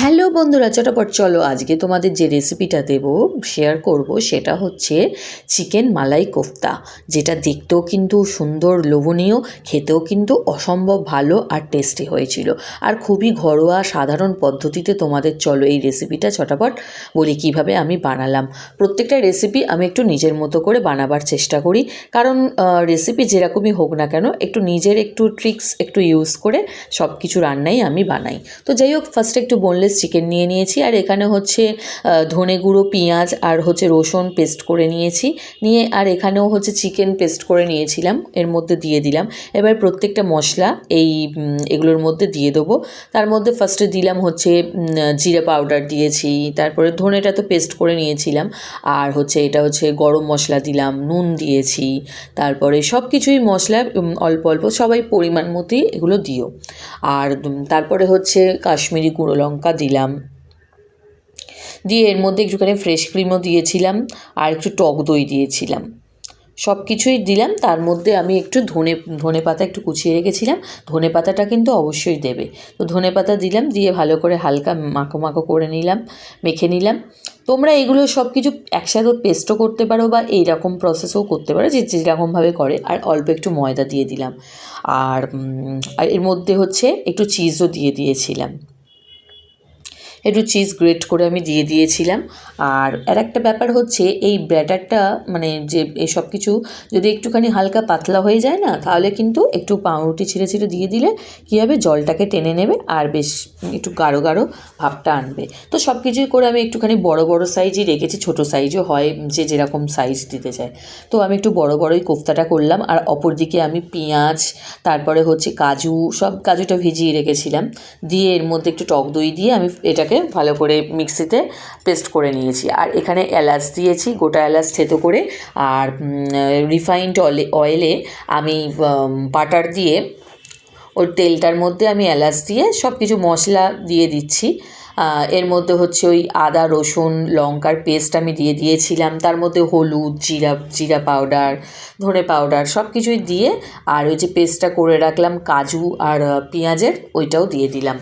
Hello বন্ধুরা, চটাপট চলো। আজকে তোমাদের যে রেসিপিটা দেব শেয়ার করব, সেটা হচ্ছে চিকেন মালাই কোফতা। যেটা দেখতেও কিন্তু সুন্দর, লোভনীয়, খেতেও কিন্তু অসম্ভব ভালো আর টেস্টি হয়েছিল। আর খুবই ঘরোয়া, সাধারণ পদ্ধতিতে তোমাদের চলো এই রেসিপিটা চটাপট বলি কীভাবে আমি বানালাম। প্রত্যেকটা রেসিপি আমি একটু নিজের মতো করে বানাবার চেষ্টা করি। কারণ রেসিপি যেরকমই হোক না কেন, একটু নিজের একটু ট্রিক্স একটু ইউজ করে সব কিছু রান্নাই আমি বানাই। তো যাই হোক ফার্স্টে একটু বোনলেস চিকেন নিয়ে নিয়েছি। আর এখানে হচ্ছে ধনে গুঁড়ো, পেঁয়াজ আর হচ্ছে রসুন পেস্ট করে নিয়েছি। নিয়ে আর এখানেও হচ্ছে চিকেন পেস্ট করে নিয়েছিলাম, এর মধ্যে দিয়ে দিলাম। এবার প্রত্যেকটা মশলা এই এগুলোর মধ্যে দিয়ে দেবো। তার মধ্যে ফার্স্টে দিলাম হচ্ছে জিরে পাউডার দিয়েছি। তারপরে ধনেটা তো পেস্ট করে নিয়েছিলাম। আর হচ্ছে এটা হচ্ছে গরম মশলা দিলাম, নুন দিয়েছি। তারপরে সব কিছুই মশলা অল্প অল্প সবাই পরিমাণ মতোই এগুলো দিও। আর তারপরে হচ্ছে কাশ্মীরি গুঁড়ো লঙ্কা দিলাম। দিয়ে এর মধ্যে একটুখানি ফ্রেশ ক্রিমও দিয়েছিলাম আর একটু টক দই দিয়েছিলাম। সব কিছুই দিলাম, তার মধ্যে আমি একটু ধনে ধনে পাতা একটু কুচিয়ে রেখেছিলাম। ধনে পাতাটা কিন্তু অবশ্যই দেবে। তো ধনে পাতা দিলাম, দিয়ে ভালো করে হালকা মাখো মাখো করে নিলাম, মেখে নিলাম। তোমরা এগুলো সব কিছু একসাথে পেস্টও করতে পারো বা এইরকম প্রসেসও করতে পারো, যে যেরকমভাবে করে। আর অল্প একটু ময়দা দিয়ে দিলাম। আর এর মধ্যে হচ্ছে একটু চিজও দিয়ে দিয়েছিলাম। একটু চিজ গ্রেট করে আমি দিয়ে দিয়েছিলাম। আর আর একটা ব্যাপার হচ্ছে, এই ব্যাটারটা মানে যে সব কিছু যদি একটুখানি হালকা পাতলা হয়ে যায় না, তাহলে কিন্তু একটু পাউরুটি ছিঁড়ে ছিঁড়ে দিয়ে দিলে কী হবে? জলটাকে টেনে নেবে আর বেশ একটু গাঢ় গাঢ় ভাবটা আনবে। তো সব কিছুই করে আমি একটুখানি বড় বড় সাইজই রেখেছি, ছোট সাইজও হয় যে যেরকম সাইজ দিতে চায়। তো আমি একটু বড় বড়ই কোফতাটা করলাম আর অপর দিকে আমি পেঁয়াজ, তারপরে হচ্ছে কাজু, সব কাজুটা ভিজিয়ে রেখেছিলাম। দিয়ে এর মধ্যে একটু টক দই দিয়ে আমি এটাকে ভালো করে মিক্সিতে পেস্ট করে নিয়েছি। আর এখানে এলাচ দিয়েছি, গোটা এলাচ থেতো করে। আর রিফাইন্ড অয়েলে অয়েলে আমি বাটার দিয়ে ওর তেলটার মধ্যে আমি এলাচ দিয়ে সব কিছু মশলা দিয়ে দিচ্ছি। এর মধ্যে হচ্ছে ওই আদা, রসুন, লঙ্কার পেস্ট আমি দিয়ে দিয়েছিলাম। তার মধ্যে হলুদ, জিরা জিরা পাউডার ধনে পাউডার সব কিছুই দিয়ে আর ওই যে পেস্টটা করে রাখলাম, কাজু আর পেঁয়াজের ওইটাও দিয়ে দিলাম।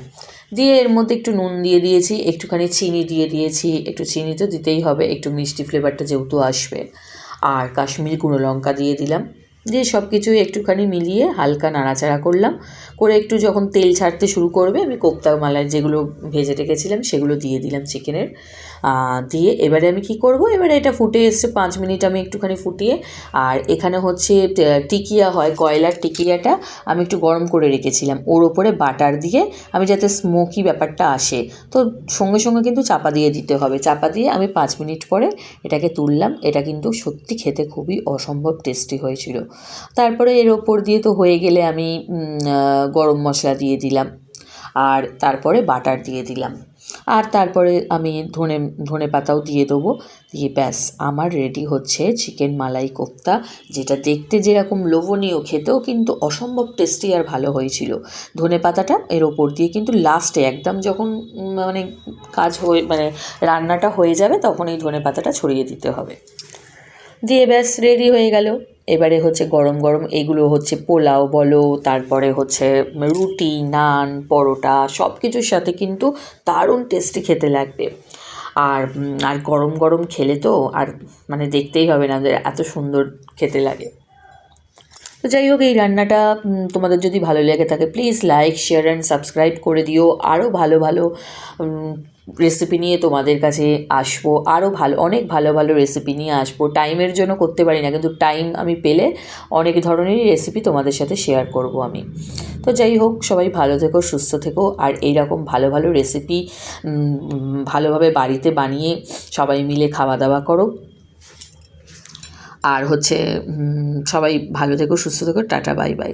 দিয়ে এর মধ্যে একটু নুন দিয়ে দিয়েছি, একটুখানি চিনি দিয়ে দিয়েছি, একটু চিনি তো দিতেই হবে, একটু মিষ্টি ফ্লেভারটা যেহেতু আসবে। আর কাশ্মীরি গুঁড়ো লঙ্কা দিয়ে দিলাম। দিয়ে সব কিছুই একটুখানি মিলিয়ে হালকা নাড়াচাড়া করলাম। করে একটু যখন তেল ছাড়তে শুরু করবে, আমি কোপ্তা মালাই যেগুলো ভেজে রেখেছিলাম, সেগুলো দিয়ে দিলাম চিকেনের। দিয়ে এবারে আমি কি করব? এবারে এটা ফুটে এসছে পাঁচ মিনিট আমি একটুখানি ফুটিয়ে। আর এখানে হচ্ছে টিকিয়া হয়, কয়লার টিকিয়াটা আমি একটু গরম করে রেখেছিলাম। ওর ওপরে বাটার দিয়ে আমি যাতে স্মোকি ব্যাপারটা আসে। তো সঙ্গে সঙ্গে কিন্তু চাপা দিয়ে দিতে হবে। চাপা দিয়ে আমি পাঁচ মিনিট পরে এটাকে তুললাম। এটা কিন্তু সত্যি খেতে খুবই অসম্ভব টেস্টি হয়েছিল। তারপরে এর ওপর দিয়ে তো হয়ে গেলে আমি গরম মশলা দিয়ে দিলাম। আর তারপরে বাটার দিয়ে দিলাম। আর তারপরে আমি ধনে ধনে পাতাও দিয়ে দেবো। দিয়ে ব্যাস, আমার রেডি হচ্ছে চিকেন মালাই কোফতা যেটা দেখতে যেরকম লোভনীয়, খেতেও কিন্তু অসম্ভব টেস্টি আর ভালো হয়েছিল। ধনে পাতাটা এর ওপর দিয়ে কিন্তু লাস্টে একদম যখন মানে কাজ হয়ে মানে রান্নাটা হয়ে যাবে, তখন এই ধনে পাতাটা ছড়িয়ে দিতে হবে। দিয়ে ব্যাস রেডি হয়ে গেল। এবারে হচ্ছে গরম গরম এগুলো হচ্ছে পোলাও বলো, তারপরে হচ্ছে রুটি, নান, পরোটা সব কিছুর সাথে কিন্তু দারুণ টেস্টি খেতে লাগবে। আর আর গরম গরম খেলে তো আর মানে দেখতেই হবে না যে এত সুন্দর খেতে লাগে। তো যাই হোক, এই রান্নাটা তোমাদের যদি ভালো লেগে থাকে please like share and subscribe করে দিও। আরও ভালো ভালো রেসিপি নিয়ে তোমাদের কাছে আসব আরও ভালো, অনেক ভালো ভালো রেসিপি নিয়ে আসব। টাইমের জন্য করতে পারি না, কিন্তু টাইম আমি পেলে অনেক ধরনেরই রেসিপি তোমাদের সাথে শেয়ার করব আমি। তো যাই হোক, সবাই ভালো থেকো, সুস্থ থেকো, আর এই রকম ভালো ভালো রেসিপি ভালোভাবে বাড়িতে বানিয়ে সবাই মিলে খাওয়া দাওয়া করো। আর হচ্ছে সবাই ভালো থেকো, সুস্থ থেকো, টাটা বাই বাই